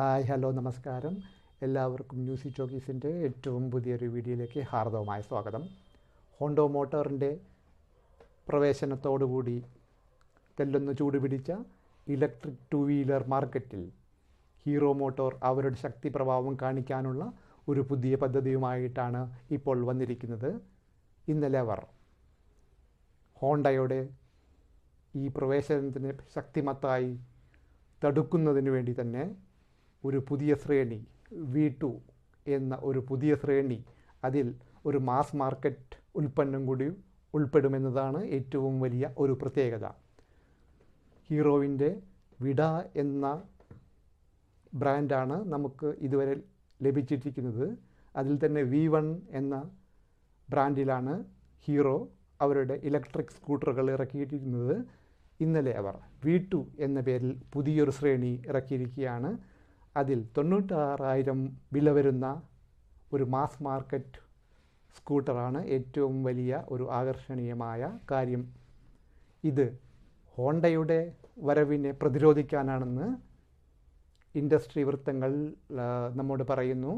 Hi hello നമസ്കാരം. എല്ലാവർക്കും ന്യൂസി ടോക്കീസിന്റെ ഏറ്റവും പുതിയൊരു വീഡിയോയിലേക്ക് ഹാർദവമായ സ്വാഗതം. ഹോണ്ടോ മോട്ടോറിന്റെ പ്രവേശനത്തോടുകൂടി തെല്ലൊന്ന് ചൂടുപിടിച്ച ഇലക്ട്രിക് ടു വീലർ മാർക്കറ്റിൽ ഹീറോ മോട്ടോർ അവരുടെ ശക്തി പ്രഭാവം കാണിക്കാനുള്ള ഒരു പുതിയ പദ്ധതിയുമായിട്ടാണ് ഇപ്പോൾ വന്നിരിക്കുന്നത്. ഇന്നലെ അവർ ഹോണ്ടയുടെ ഈ പ്രവേശനത്തിന് ശക്തിമത്തായി തടുക്കുന്നതിന് വേണ്ടി തന്നെ ഒരു പുതിയ ശ്രേണി വി ടു എന്ന ഒരു പുതിയ ശ്രേണി അതിൽ ഒരു മാസ് മാർക്കറ്റ് ഉൽപ്പന്നം കൂടി ഉൾപ്പെടുമെന്നതാണ് ഏറ്റവും വലിയ ഒരു പ്രത്യേകത. ഹീറോവിന്റെ വിട എന്ന ബ്രാൻഡാണ് നമുക്ക് ഇതുവരെ ലഭിച്ചിരിക്കുന്നത്. അതിൽ തന്നെ വി വൺ എന്ന ബ്രാൻഡിലാണ് ഹീറോ അവരുടെ ഇലക്ട്രിക് സ്കൂട്ടറുകൾ ഇറക്കിയിരിക്കുന്നത്. ഇന്നലെ അവർ വി ടു എന്ന പേരിൽ പുതിയൊരു ശ്രേണി ഇറക്കിയിരിക്കുകയാണ്. അതിൽ തൊണ്ണൂറ്റാറായിരം വില വരുന്ന ഒരു മാസ് മാർക്കറ്റ് സ്കൂട്ടറാണ് ഏറ്റവും വലിയ ഒരു ആകർഷണീയമായ കാര്യം. ഇത് ഹോണ്ടയുടെ വരവിനെ പ്രതിരോധിക്കാനാണെന്ന് ഇൻഡസ്ട്രി വൃത്തങ്ങൾ നമ്മോട് പറയുന്നു.